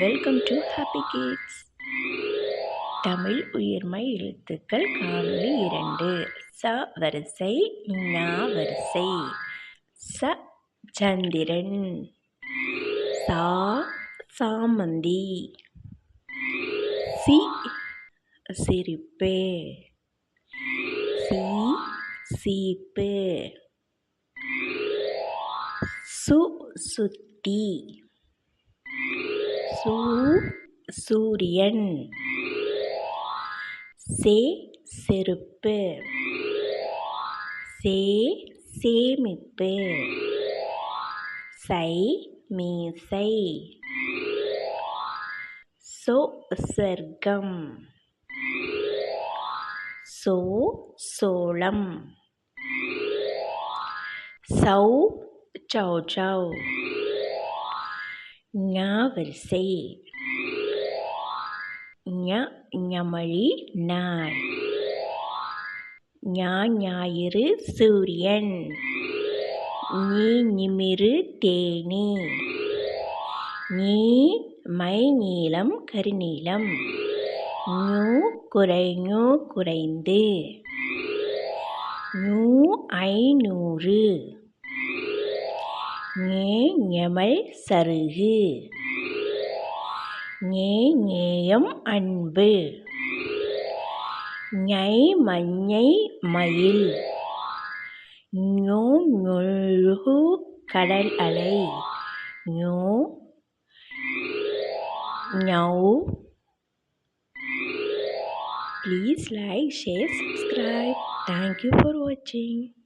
Welcome to happy kids Tamil உயிர்மை எழுத்துக்கள் காணொலி இரண்டு. ச வரிசை ஞா வரிசை. ச சந்திரன். சா சாமந்தி. சி சிரிப்பு. சி சீப்பு. சு சுத்தி. சூ சூரியன். சே செருப்பு. சே சேமிப்பு. சை மீசை. சோ சர்க்கம். சோ சோளம். சௌ சௌ. ஞ வரிசை ஞ ஞமழி நாய். ஞா ஞாயிறு சூரியன். நீ நிமிரு தேனி. நீ மை நீளம் கருநீளம். நியூ குறைஞு குறைந்து. நூ ஐநூறு. ஞே ஞெமல் சருகு ஞே ஞேயம் அன்பு ஞை மஞ்ஞை மயில் ஞோ ஞொல்கு கடல் அலை ஞோ ஞௌ Please like, share, subscribe. Thank you for watching.